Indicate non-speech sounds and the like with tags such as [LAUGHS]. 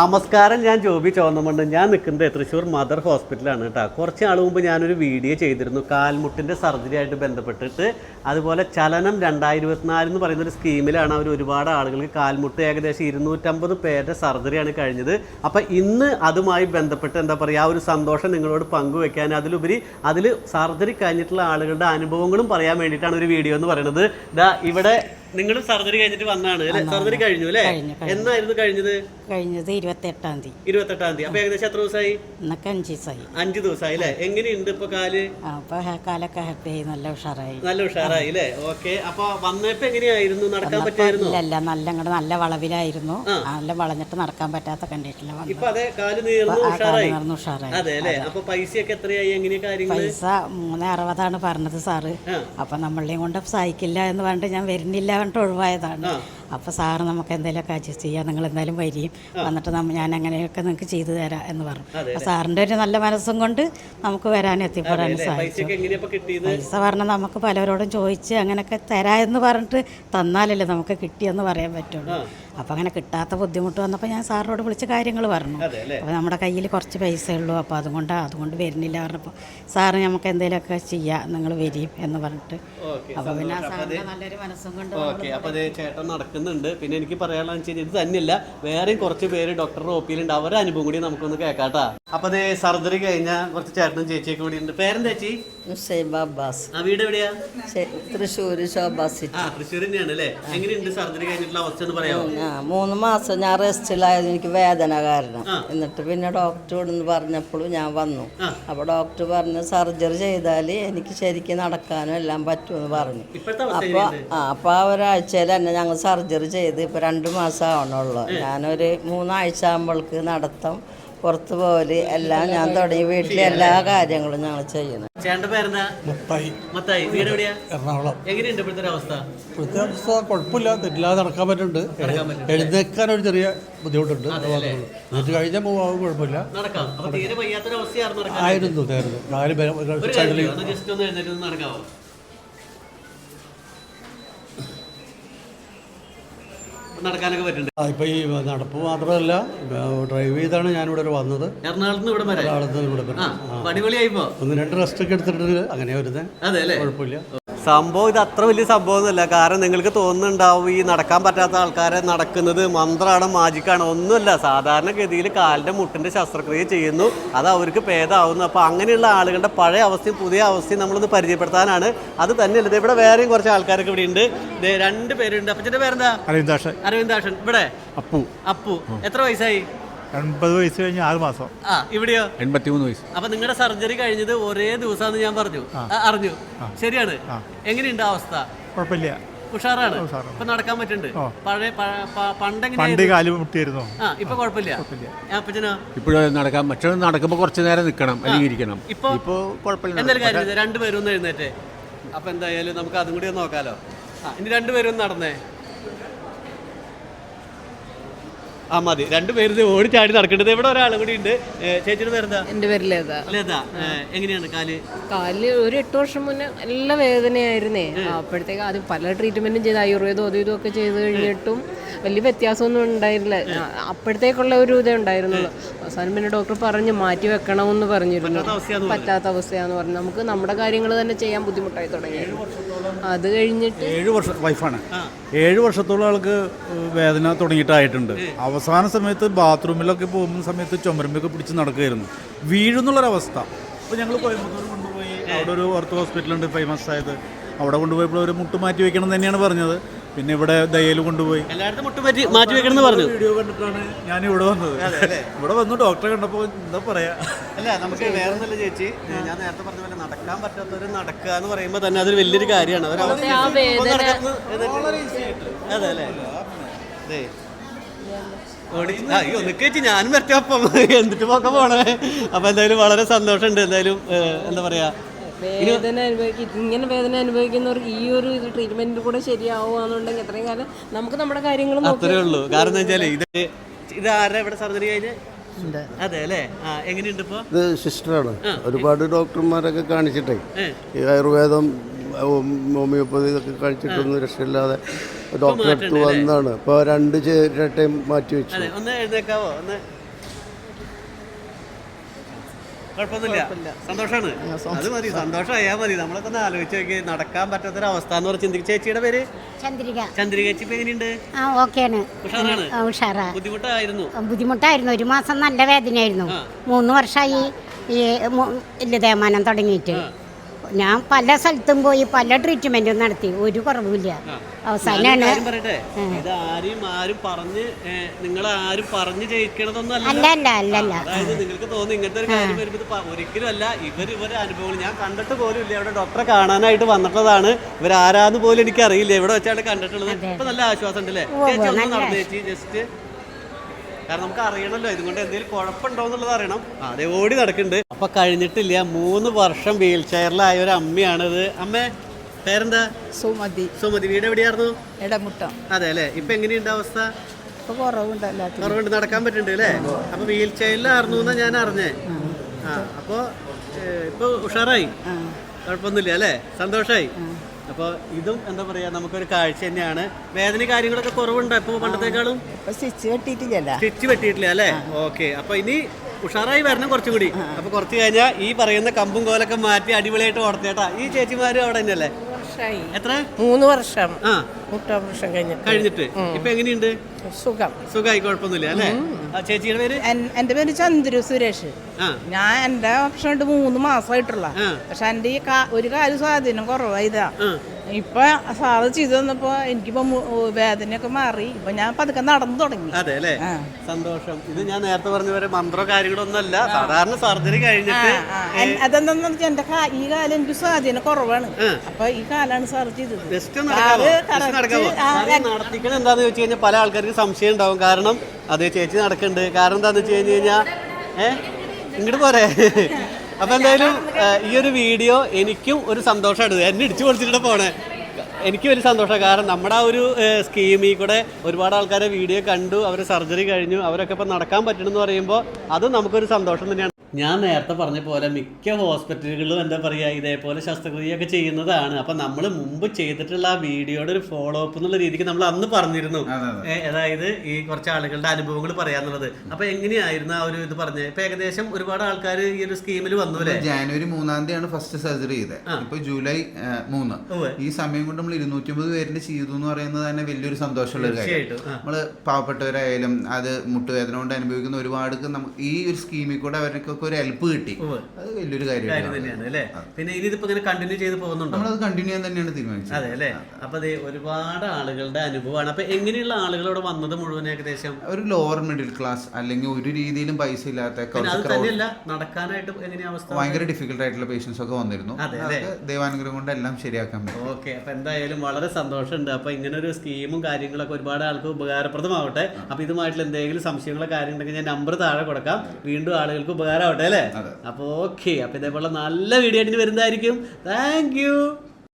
നമസ്കാരം ഞാൻ ജോബി ചോന്നമുണ്ട് ഞാൻ നിൽക്കുന്നത് തൃശ്ശൂർ മദർ ഹോസ്പിറ്റലാണ് കേട്ടോ. കുറച്ച് നാൾ മുമ്പ് ഞാനൊരു വീഡിയോ ചെയ്തിരുന്നു. കാൽമുട്ടിന്റെ സർജറി ആയിട്ട് ബന്ധപ്പെട്ടിട്ട് അതുപോലെ ചലനം രണ്ടായിരത്തി ഇരുപത്തിനാല് എന്ന് പറയുന്ന ഒരു സ്കീമിലാണ് അവർ ഒരുപാട് ആളുകൾക്ക് കാൽമുട്ട് ഏകദേശം ഇരുന്നൂറ്റമ്പത് പേരുടെ സർജറിയാണ് കഴിഞ്ഞത്. അപ്പോൾ ഇന്ന് അതുമായി ബന്ധപ്പെട്ട് എന്താ പറയുക ആ ഒരു സന്തോഷം നിങ്ങളോട് പങ്കുവെക്കാൻ അതിലുപരി അതിൽ സർജറി കഴിഞ്ഞിട്ടുള്ള ആളുകളുടെ അനുഭവങ്ങളും പറയാൻ വേണ്ടിയിട്ടാണ് ഒരു വീഡിയോ എന്ന് പറയുന്നത്. ഇതാ ഇവിടെ നിങ്ങൾ സർജറി കഴിഞ്ഞിട്ട് വന്നാണ് അല്ലേ? സർജറി കഴിഞ്ഞു അല്ലേ? എന്നായിരുന്നു കഴിഞ്ഞത്? കഴിഞ്ഞത് ഇരുപത്തെട്ടാം തീയതി. ഇരുപത്തെട്ടാം തീയതി. അപ്പൊ ഏകദേശം എത്ര ദിവസമായി? എന്നൊക്കെ അഞ്ച് ദിവസമായി. അഞ്ചു ദിവസമായി അല്ലേ? എങ്ങനെയുണ്ട് ഇപ്പൊ കാൽ? കാലൊക്കെ അപ്പൊ ഹെ- കാലൊക്കെ ഹാപ്പിയായി നല്ല ഉഷാറായി. നല്ല ഉഷാറായി അല്ലേ? ഓക്കെ. അപ്പൊ വന്നപ്പോ എങ്ങനെയായിരുന്നു? നടക്കാൻ പറ്റായിരുന്നു അല്ല നല്ല അങ്ങോട്ട് നല്ല വളവിലായിരുന്നു. നല്ല വളഞ്ഞിട്ട് നടക്കാൻ പറ്റാത്ത കണ്ടിട്ടില്ല ഇപ്പൊ അതെ കാൽ നീർന്നു ഉഷാറായി? ഉഷാറായി. അതെ അല്ലേ? അപ്പൊ പൈസയൊക്കെ എത്രയായി? എങ്ങനെയാ കാര്യങ്ങൾ പൈസ മൂന്ന് അറുപതാണ് പറഞ്ഞത് സാറ്. അപ്പൊ നമ്മളെയും കൊണ്ട് സഹായിക്കില്ല എന്ന് പറഞ്ഞിട്ട് ഞാൻ വരുന്നില്ല പറഞ്ഞിട്ട് ഒഴിവായതാണ് അപ്പൊ സാറ് നമുക്ക് എന്തെങ്കിലുമൊക്കെ അഡ്ജസ്റ്റ് ചെയ്യാം. നിങ്ങൾ എന്തായാലും വരികയും വന്നിട്ട് ഞാൻ അങ്ങനെയൊക്കെ നിങ്ങൾക്ക് ചെയ്തു തരാം എന്ന് പറഞ്ഞു. അപ്പൊ സാറിന്റെ ഒരു നല്ല മനസ്സും കൊണ്ട് നമുക്ക് വരാൻ എത്തിപ്പെടാൻ സാധിച്ചു. പൈസ പറഞ്ഞാൽ നമുക്ക് പലരോടും ചോദിച്ച് അങ്ങനെയൊക്കെ തരാ എന്ന് പറഞ്ഞിട്ട് തന്നാലല്ലേ നമുക്ക് കിട്ടിയെന്ന് പറയാൻ പറ്റുള്ളൂ. അപ്പോൾ അങ്ങനെ കിട്ടാത്ത ബുദ്ധിമുട്ട് വന്നപ്പോൾ ഞാൻ സാറിനോട് വിളിച്ച് കാര്യങ്ങൾ പറഞ്ഞു. അപ്പോൾ നമ്മുടെ കയ്യിൽ കുറച്ച് പൈസ ഉള്ളൂ. അപ്പോൾ അതുകൊണ്ട് അതുകൊണ്ട് വരുന്നില്ല പറഞ്ഞപ്പോൾ സാറ് നമുക്ക് എന്തെങ്കിലുമൊക്കെ ചെയ്യാം നിങ്ങൾ വരും എന്ന് പറഞ്ഞിട്ട്. അപ്പോൾ പിന്നെ സാറിന്റെ നല്ലൊരു മനസ്സും കൊണ്ട് അതേ നടക്കുന്നുണ്ട് പിന്നെ എനിക്ക് പറയാനുള്ള വെച്ച് കഴിഞ്ഞാൽ ഇത് തന്നെയല്ല. വേറെയും കുറച്ച് പേര് ഡോക്ടറുടെ ഒപ്പിയിലുണ്ട് അവരുടെ അനുഭവം കൂടി നമുക്കൊന്ന് കേൾക്കാട്ടാ. അപ്പൊ അത് സർജറി കഴിഞ്ഞ കുറച്ച് ചേട്ടനും ചേച്ചിയൊക്കെ കൂടി ഉണ്ട്. പേരെന്താ ചേച്ചി? ഷെയ്ബ അബ്ബാസ്. ആ വീട് എവിടെയാ? തൃശ്ശൂർ ശോഭ ആ തൃശ്ശൂർ തന്നെയാണ് അല്ലേ? എങ്ങനെയുണ്ട് സർജറി കഴിഞ്ഞിട്ടുള്ള അവസ്ഥ എന്ന് പറയാമോ? മൂന്ന് മാസം ഞാൻ റെസ്റ്റിലായത് എനിക്ക് വേദന കാരണം. എന്നിട്ട് പിന്നെ ഇവിടുന്ന് പറഞ്ഞപ്പോഴും ഞാൻ വന്നു. അപ്പൊ ഡോക്ടർ പറഞ്ഞു സർജറി ചെയ്താൽ എനിക്ക് ശരിക്കും നടക്കാനും എല്ലാം പറ്റുമെന്ന് പറഞ്ഞു. അപ്പൊ അപ്പോൾ ആ അപ്പോൾ ആ ഒരാഴ്ചയിൽ തന്നെ ഞങ്ങൾ സർജറി ചെയ്ത് ഇപ്പോൾ രണ്ട് മാസം ആവണുള്ളൂ ഞാനൊരു മൂന്നാഴ്ച ആകുമ്പോൾക്ക് നടത്തം പുറത്ത് പോകൽ എല്ലാം ഞാൻ തുടങ്ങി. വീട്ടിലെ എല്ലാ കാര്യങ്ങളും ഞങ്ങൾ ചെയ്യുന്നത് പേരെന്താ? മത്തായി. മത്തായി. വീട് എവിടെയാ? എറണാകുളം. എങ്ങനെയുണ്ട് ഇപ്പോഴത്തെ അവസ്ഥ ഇപ്പോഴത്തെ അവസ്ഥ കുഴപ്പമില്ല. തെറ്റില്ലാതെ നടക്കാൻ പറ്റുന്നുണ്ട്. എഴുന്നേക്കാൻ ഒരു ചെറിയ ബുദ്ധിമുട്ടുണ്ട്. എന്നിട്ട് കഴിഞ്ഞാൽ പോകാൻ കുഴപ്പമില്ല. ആയിരുന്നു ആയിരുന്നു നാല് പേര് സൈഡിൽ നടക്കാനൊക്കെ പറ്റുന്നുണ്ട്. ആ, ഇപ്പൊ ഈ നടപ്പ് മാത്രമല്ല ഡ്രൈവ് ചെയ്താണ് ഞാൻ വരെ വന്നത്. എറണാകുളത്ത് ഇവിടെ വരെ എറണാകുളത്ത് ഇവിടെ വരെ. ആ അപ്പൊ അടിപൊളിയായിപ്പോ ഒന്ന് രണ്ട് റെസ്റ്റ് ഒക്കെ എടുത്തിട്ടുണ്ട് അങ്ങനെ വരുന്നത് അതെ അല്ലേ? കുഴപ്പമില്ല. സംഭവം ഇത് അത്ര വലിയ സംഭവമൊന്നുമല്ല. കാരണം നിങ്ങൾക്ക് തോന്നുന്നുണ്ടാവും ഈ നടക്കാൻ പറ്റാത്ത ആൾക്കാരെ നടക്കുന്നത് മന്ത്രമാണ് മാജിക്കാണ് ഒന്നുമല്ല. സാധാരണഗതിയിൽ കാലിന്റെ മുട്ടിന്റെ ശസ്ത്രക്രിയ ചെയ്യുന്നു. അത് അവർക്ക് ഭേദമാവുന്നു. അപ്പോൾ അങ്ങനെയുള്ള ആളുകളുടെ പഴയ അവസ്ഥയും പുതിയ അവസ്ഥയും നമ്മളൊന്ന് പരിചയപ്പെടുത്താനാണ്. അത് തന്നെയല്ല. ഇവിടെ വേറെയും കുറച്ച് ആൾക്കാരൊക്കെ ഇവിടെ ഉണ്ട്. രണ്ട് പേരുണ്ട്. അപ്പച്ചന്റെ പേരെന്താ? അരവിന്ദാഷൻ അരവിന്ദാഷൻ ഇവിടെ? അപ്പു. അപ്പു. എത്ര വയസ്സായി? എൺപത് വയസ്സ് കഴിഞ്ഞ ആറ് മാസം. ആ. ഇവിടെയോ? എൺപത്തിമൂന്ന് വയസ്സ്. അപ്പൊ നിങ്ങളുടെ സർജറി കഴിഞ്ഞത് ഒരേ ദിവസമാണെന്ന് ഞാൻ പറഞ്ഞു. ആ, അറിഞ്ഞു. ശരിയാണ്. എങ്ങനെയുണ്ട് അവസ്ഥ? കുഴപ്പമില്ല. ഉഷാറാണ്. ഇപ്പൊ നടക്കാൻ പറ്റുന്നുണ്ട്. പഴയ പ- പ- പണ്ടെങ്ങനെ പണ്ട് കാൽ മുട്ടിയായിരുന്നു. ആ ഇപ്പൊ കുഴപ്പമില്ല. ആ, അപ്പച്ചനോ? ഇപ്പോഴും നടക്കാം മറ്റൊന്ന് നടക്കുമ്പോൾ കുറച്ച് നേരം നിൽക്കണം അല്ലെങ്കിൽ ഇരിക്കണം ഇപ്പൊ ഇപ്പോൾ കുഴപ്പമില്ല. എന്തായാലും കാര്യം ചെയ്തേ, രണ്ടുപേരും ഒന്ന് എഴുന്നേറ്റേ. അപ്പൊ എന്തായാലും നമുക്ക് അതും കൂടി ഒന്ന് നോക്കാലോ. ആ ഇനി രണ്ടുപേരും ഒന്ന് നടന്നേ. ആ മതി. രണ്ടുപേരും ഓടി ചാടി നടക്കേണ്ടത് ഇവിടെ ഒരാൾ കൂടി ഉണ്ട്. ചേച്ചിയുടെ പേരെന്താ? എന്റെ പേര് ലത. ലത. എങ്ങനെയാണ് കാൽ? കാൽ ഒരു എട്ട് വർഷം മുന്നേ നല്ല വേദനയായിരുന്നേ. അപ്പോഴത്തേക്ക് ആദ്യം പല ട്രീറ്റ്മെന്റും ചെയ്ത് ആയുർവേദം അതും ഇതും ഒക്കെ ചെയ്ത് കഴിഞ്ഞിട്ടും വലിയ വ്യത്യാസമൊന്നും ഉണ്ടായിരുന്നില്ല. അപ്പോഴത്തേക്കുള്ള ഒരു ഇതേ ഉണ്ടായിരുന്നുള്ളൂ. അവസാനം പിന്നെ ഡോക്ടർ പറഞ്ഞ് മാറ്റി വെക്കണമെന്ന് പറഞ്ഞിരുന്നു. പറ്റാത്ത അവസ്ഥയാന്ന് പറഞ്ഞു. നമുക്ക് നമ്മുടെ കാര്യങ്ങൾ തന്നെ ചെയ്യാൻ ബുദ്ധിമുട്ടായി തുടങ്ങി. അത് കഴിഞ്ഞിട്ട് ഏഴ് വർഷം വൈഫാണ്. ഏഴ് വർഷത്തോളം ആൾക്ക് വേദന തുടങ്ങിയിട്ടായിട്ടുണ്ട്. അവസാന സമയത്ത് ബാത്റൂമിലൊക്കെ പോകുന്ന സമയത്ത് ചുമരമ്പൊക്കെ പിടിച്ച് നടക്കുകയായിരുന്നു. വീഴുന്നുള്ളൊരവസ്ഥ. അപ്പോൾ ഞങ്ങൾ കോയമ്പത്തൂർ കൊണ്ടുപോയി. അവിടെ ഒരു ഓർത്ത് ഹോസ്പിറ്റലുണ്ട് ഫേമസ് ആയത്. അവിടെ കൊണ്ടുപോയപ്പോൾ ഒരു മുട്ട് മാറ്റി എന്ന് തന്നെയാണ് പറഞ്ഞത്. പിന്നെ ഇവിടെ ദയയിൽ കൊണ്ടുപോയി. എല്ലായിടത്തും മുട്ടുപറ്റി മാറ്റി വെക്കണമെന്ന് വെക്കണം എന്ന് പറഞ്ഞു. വീഡിയോ കണ്ടിട്ടാണ് ഞാൻ ഇവിടെ വന്നത്. ഇവിടെ വന്നു ഡോക്ടറെ കണ്ടപ്പോൾ എന്താ പറയാ? അല്ല നമുക്ക് വേറെ നല്ല ചേച്ചി. ഞാൻ നേരത്തെ പറഞ്ഞ പോലെ നടക്കാൻ പറ്റാത്തവര് നടക്കുക എന്ന് പറയുമ്പോൾ തന്നെ അതൊരു വലിയൊരു കാര്യമാണ്. അതെ അല്ലേ? അതെ ഓടി ആ, അയ്യോ നിക്കേച്ചി ഞാനും വരട്ടെ അപ്പം. [LAUGHS] എന്നിട്ട് പോക്കെ പോണേ. അപ്പൊ എന്തായാലും വളരെ സന്തോഷമുണ്ട്. എന്തായാലും എന്താ പറയാ വേദന അനുഭവിക്കും ഇങ്ങനെ വേദന അനുഭവിക്കുന്നവർക്ക് ഈ ഒരു ട്രീറ്റ്മെന്റിൽ കൂടെ ശരിയാവുകയാണെന്നുണ്ടെങ്കിൽ എത്രയും കാലം നമുക്ക് നമ്മുടെ കാര്യങ്ങൾ അത്രേ ഉള്ളൂ. കാരണം ഇത് ഇത് ഇവിടെ സർജറി കഴിഞ്ഞ്? അതെ അല്ലേ? എങ്ങനെയുണ്ട് ഇത് സിസ്റ്ററാണ് ഒരുപാട് ഡോക്ടർമാരൊക്കെ കാണിച്ചിട്ടേ. ഈ ആയുർവേദം ഹോമിയോപ്പതി ഇതൊക്കെ കഴിച്ചിട്ടൊന്നും രക്ഷയില്ലാതെ ഡോക്ടറെ അടുത്ത് വന്നതാണ്. ഇപ്പോൾ രണ്ട് ചേരട്ടയും മാറ്റി വെച്ചു. അതെ ഒന്ന് എഴുതേക്കാവോ ഒന്ന് കുഴപ്പമൊന്നുമില്ല. സന്തോഷാണ്. അത് മതി സന്തോഷമായാൽ മതി. നമ്മളൊക്കെ ഒന്ന് ആലോചിച്ച് നോക്കി. നടക്കാൻ പറ്റാത്തൊരവസ്ഥ എന്ന് പറഞ്ഞ് ചിന്തിക്കും ചേച്ചിയുടെ പേര്? ചന്ദ്രിക. ചന്ദ്രിക ചേച്ചി ഇപ്പൊ എങ്ങനെയുണ്ട്? ആ ഓക്കെയാണ്. ഉഷാറാണ്? ഉഷാറാ. ബുദ്ധിമുട്ടായിരുന്നു? ബുദ്ധിമുട്ടായിരുന്നു. ഒരു മാസം നല്ല വേദനയായിരുന്നു. മൂന്ന് വർഷമായി ഈ ഇല്ല തേമാനം തുടങ്ങിയിട്ട്. ഞാൻ പല സ്ഥലത്തും പോയി പല ട്രീറ്റ്മെന്റും നടത്തി. ഒരു കുറവുമില്ല. അവസാനാണ് അവസാനമാണ് കാര്യം പറയട്ടെ? ഇത് ആരും ആരും പറഞ്ഞ് നിങ്ങൾ ആരും പറഞ്ഞു ജയിക്കണതൊന്നും അല്ല അല്ല അല്ല അല്ല. നിങ്ങൾക്ക് തോന്നുന്നു ഇങ്ങനത്തെ ഒരു കാര്യം വരുമ്പോൾ ഒരിക്കലും അല്ല ഇവർ ഇവരെ അനുഭവങ്ങൾ. ഞാൻ കണ്ടിട്ട് പോലും ഇല്ല. ഇവിടെ ഡോക്ടറെ കാണാനായിട്ട് വന്നിട്ടതാണ്. ഇവർ ആരാന്ന് പോലും എനിക്ക് അറിയില്ല ഇവിടെ വെച്ചാണ് കണ്ടിട്ടുള്ളത്? ഇപ്പൊ നല്ല ആശ്വാസം ഉണ്ടല്ലേ ചേച്ചി ഒന്ന് നടന്നു ചേച്ചി. ജസ്റ്റ് കാരണം നമുക്ക് അറിയണമല്ലോ ഇതുകൊണ്ട് എന്തെങ്കിലും കുഴപ്പമുണ്ടോ എന്നുള്ളത് അറിയണം. അതേ ഓടി നടക്കുന്നുണ്ട്. അപ്പൊ കഴിഞ്ഞിട്ടില്ല മൂന്ന് വർഷം വീൽ ചെയറിലായ ഒരു അമ്മയാണിത് അമ്മേ പേരെന്താ? സുമതി. സുമതി വീട് എവിടെയായിരുന്നു? ഇടമുട്ടം അതെ അല്ലേ? ഇപ്പൊ എങ്ങനെയുണ്ട് അവസ്ഥ? കുറവുണ്ട് നടക്കാൻ പറ്റുന്നുണ്ട് അല്ലേ? അപ്പൊ വീൽ ചെയറിലായിരുന്നു എന്നാ ഞാൻ അറിഞ്ഞേ. ആ. അപ്പൊ ഇപ്പൊ ഉഷാറായി? കുഴപ്പമൊന്നുമില്ല അല്ലേ? സന്തോഷായി? അപ്പോൾ ഇതും എന്താ പറയാ നമുക്കൊരു കാഴ്ച തന്നെയാണ്. വേദന കാര്യങ്ങളൊക്കെ കുറവുണ്ടോ ഇപ്പൊ പണ്ടത്തെക്കാളും? സ്റ്റിച്ച് വെട്ടിയിട്ടില്ല സ്റ്റിച്ച് വെട്ടിയിട്ടില്ല അല്ലേ? ഓക്കെ. അപ്പൊ ഇനി ഉഷാറായി വരണം കുറച്ചുകൂടി. അപ്പൊ കുറച്ച് കഴിഞ്ഞാൽ ഈ പറയുന്ന കമ്പും കോലൊക്കെ മാറ്റി അടിപൊളിയായിട്ട് ഓടത്തേട്ടാ ഈ ചേച്ചിമാരും അവിടെ തന്നെയല്ലേ? എത്ര? മൂന്ന് വർഷം. ആ. മുട്ട വർഷം കഴിഞ്ഞിട്ട്. കഴിഞ്ഞിട്ട്. ഇപ്പൊ എങ്ങനെയുണ്ട്? സുഖം. സുഖമായി കുഴപ്പമൊന്നുമില്ല അല്ലേ? ആ ചേച്ചിയുടെ പേര്? എന്റെ പേര് ചന്ദ്രു സുരേഷ്. ഞാൻ എന്റെ ഓപ്ഷൻ ഇട്ട് മൂന്ന് മാസമായിട്ടുള്ള. പക്ഷെ എന്റെ ഈ ഒരു കാര്യം സ്വാധീനം കുറവായതാ. ഇപ്പൊ സാറ് ചെയ്തു തന്നപ്പോ എനിക്കിപ്പോ വേദനയൊക്കെ മാറി. ഇപ്പൊ ഞാൻ പതുക്കെ നടന്നു തുടങ്ങി. അതെ അല്ലേ? സന്തോഷം. ഇത് ഞാൻ നേരത്തെ പറഞ്ഞ പോലെ മന്ത്രോ കാര്യങ്ങളൊന്നും അല്ല സാധാരണ സർജറി കഴിഞ്ഞിട്ട് അതെന്താന്ന് വെച്ചാൽ എന്റെ ഈ കാലം എനിക്ക് സ്വാധീനം കുറവാണ്. അപ്പൊ ഈ കാലാണ് സാർ ചെയ്തത്. നടത്തിക്കണ എന്താന്ന് വെച്ച് കഴിഞ്ഞാൽ പല ആൾക്കാർക്ക് സംശയം ഉണ്ടാവും. കാരണം അതേ ചേച്ചി നടക്കുന്നുണ്ട് കാരണം എന്താന്ന് വെച്ച് കഴിഞ്ഞ് കഴിഞ്ഞാൽ ഏഹ് ഇങ്ങോട്ട് പോരെ. അപ്പൊ എന്തായാലും ഈ ഒരു വീഡിയോ എനിക്കും ഒരു സന്തോഷമാണ് എന്നെ ഇടിച്ചു പൊളിച്ചിട്ട് പോണേ. എനിക്ക് വലിയ സന്തോഷമാണ് കാരണം നമ്മുടെ ആ ഒരു സ്കീമിൽ കൂടെ ഒരുപാട് ആൾക്കാരെ വീഡിയോ കണ്ടു അവർ സർജറി കഴിഞ്ഞു അവരൊക്കെ ഇപ്പം നടക്കാൻ പറ്റണമെന്ന് പറയുമ്പോൾ അത് നമുക്കൊരു സന്തോഷം തന്നെയാണ്. ഞാൻ നേരത്തെ പറഞ്ഞ പോലെ മിക്ക ഹോസ്പിറ്റലുകളിലും എന്താ പറയുക ഇതേപോലെ ശസ്ത്രക്രിയയൊക്കെ ചെയ്യുന്നതാണ്. അപ്പം നമ്മൾ മുമ്പ് ചെയ്തിട്ടുള്ള ആ വീഡിയോയുടെ ഒരു ഫോളോ അപ്പ് എന്നുള്ള രീതിക്ക് നമ്മൾ അന്ന് പറഞ്ഞിരുന്നു. അതായത് ഈ കുറച്ച് ആളുകളുടെ അനുഭവങ്ങൾ പറയാന്നുള്ളത്. അപ്പൊ എങ്ങനെയായിരുന്നു ആ ഒരു ഇത് പറഞ്ഞത് ഇപ്പൊ ഏകദേശം ഒരുപാട് ആൾക്കാർ ഈ ഒരു സ്കീമിൽ വന്നു അല്ലേ? ജാനുവരി മൂന്നാം തീയതിയാണ് ഫസ്റ്റ് സർജറി ചെയ്തത് ഇപ്പൊ ജൂലൈ മൂന്ന്. ഈ സമയം കൊണ്ട് നമ്മൾ ഇരുന്നൂറ്റമ്പത് പേരിന്റെ ചെയ്തു എന്ന് പറയുന്നത് തന്നെ വലിയൊരു സന്തോഷമുള്ള ഒരു കാര്യം. നമ്മൾ പാവപ്പെട്ടവരായാലും അത് മുട്ടുവേദന കൊണ്ട് അനുഭവിക്കുന്ന ഒരുപാട് ഈ ഒരു സ്കീമിൽ കൂടെ അവർക്കൊക്കെ ഒരു ഹെൽപ്പ് കിട്ടി അത് വലിയൊരു കാര്യം തന്നെയാണ് അല്ലേ? പിന്നെ ഇനി ഇതിപ്പോ ഇങ്ങനെ കണ്ടിന്യൂ ചെയ്ത് പോകുന്നുണ്ടോ? നമ്മളത് കണ്ടിന്യൂ ചെയ്യാൻ തന്നെയാണ് തീരുമാനിച്ചത്. അതെ അല്ലേ? അപ്പൊ അതെ ഒരുപാട് ആളുകളുടെ അനുഭവമാണ്. അപ്പൊ എങ്ങനെയുള്ള ആളുകൾ ഇവിടെ വന്നത് മുഴുവൻ ഏകദേശം? ഒരു ലോവർ മിഡിൽ ക്ലാസ് അല്ലെങ്കിൽ ഒരു രീതിയിലും പൈസ ഇല്ലാത്ത നടക്കാനായിട്ട് എങ്ങനെയാ അവസ്ഥ ഭയങ്കര ഡിഫിക്കൽട്ട് ആയിട്ടുള്ള പേഷ്യൻസ് ഒക്കെ വന്നിരുന്നു? ദൈവാനുഗ്രഹം കൊണ്ട് എല്ലാം ശരിയാക്കാൻ പറ്റും. ഓക്കെ അപ്പൊ എന്തായാലും വളരെ സന്തോഷമുണ്ട്. അപ്പൊ ഇങ്ങനെ ഒരു സ്കീമും കാര്യങ്ങളൊക്കെ ഒരുപാട് ആൾക്ക് ഉപകാരപ്രദമാവട്ടെ. അപ്പൊ ഇതുമായിട്ടുള്ള എന്തെങ്കിലും സംശയങ്ങളോ കാര്യങ്ങളുണ്ടെങ്കിൽ ഞാൻ നമ്പർ താഴെ കൊടുക്കാം. വീണ്ടും ആളുകൾക്ക് ഉപകാരമാവട്ടെ അല്ലേ? അതെ. അപ്പൊ ഓക്കെ അപ്പൊ ഇതേപോലെ നല്ല വീഡിയോ ആയിട്ട് വരുന്നതായിരിക്കും. Thank you